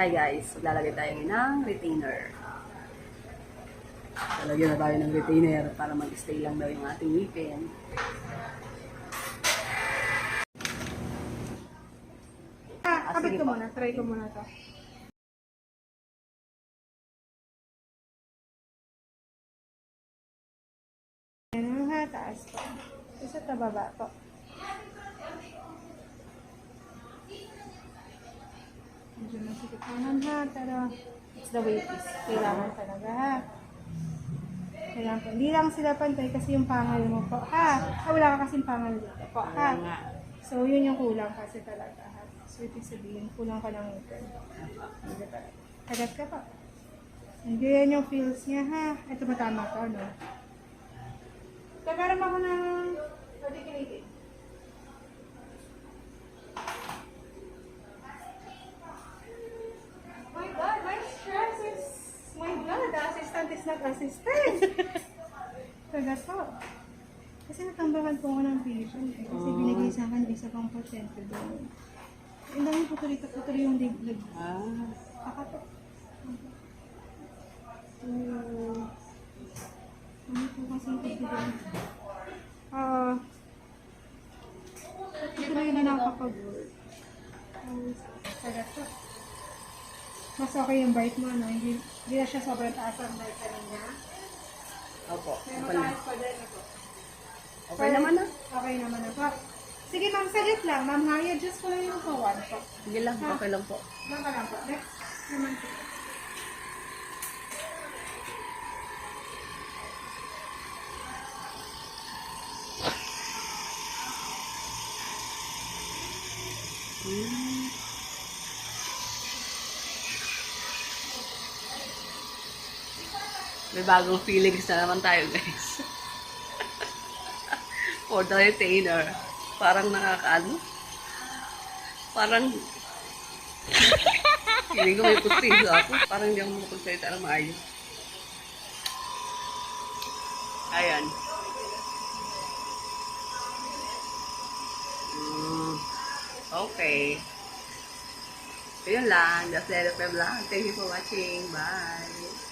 Hi guys, maglalagay tayo ng retainer. Lalagyan na tayo ng retainer para mag-stay lang daw yung ating ngipin. Ah, Ah, sige ko muna. Try ko muna to. Ayan taas po. Isa sa baba po. Medyo masikip naman ha, pero it's the way it is. Kailangan talaga ha. Kailangan po. Hindi lang sila pantay kasi yung pangal mo po ha. Ah, wala ka kasing pangal dito po ha. So, yun yung kulang kasi talaga. ha. So, ibig sabihin, kulang ka ng ngipin. Kagat ka pa. Hindi yan yung feels niya, ha? Ito ba tama ka, no? Tagaram ako ng articulated. My God, my stress is... My God, the assistant is not assistant. Kagat ko. Kasi natambakan po ako ng patient eh. Kasi Oh. binigay sa akin isa pang pasyente doon. Ang dami po tuloy tuloy yung diglag. Ah, Akato. So, ano po kasi ito doon? Ah, tuloy na nakakapag-work. Sagat ko. Mas okay yung bite mo, no? Hindi, hindi na siya sobrang taas ang bite kanina. opo. Pero Okay, mataas pa din ako. okay naman na. Okay naman na po. Sige ma'am, saglit lang. Ma'am, ha? I-adjust ko lang yung kawan po. Sige lang, okay lang po. Lang ka lang po. Next naman po. Hmm. May bagong feelings na naman tayo, guys. For the retainer. Parang nakakaano. Parang... Hindi ko may pustiso ako. Parang hindi ako makapagsalita ng maayos. Ayan. Mm, okay. So, yun lang. That's the end of my vlog. Thank you for watching. Bye.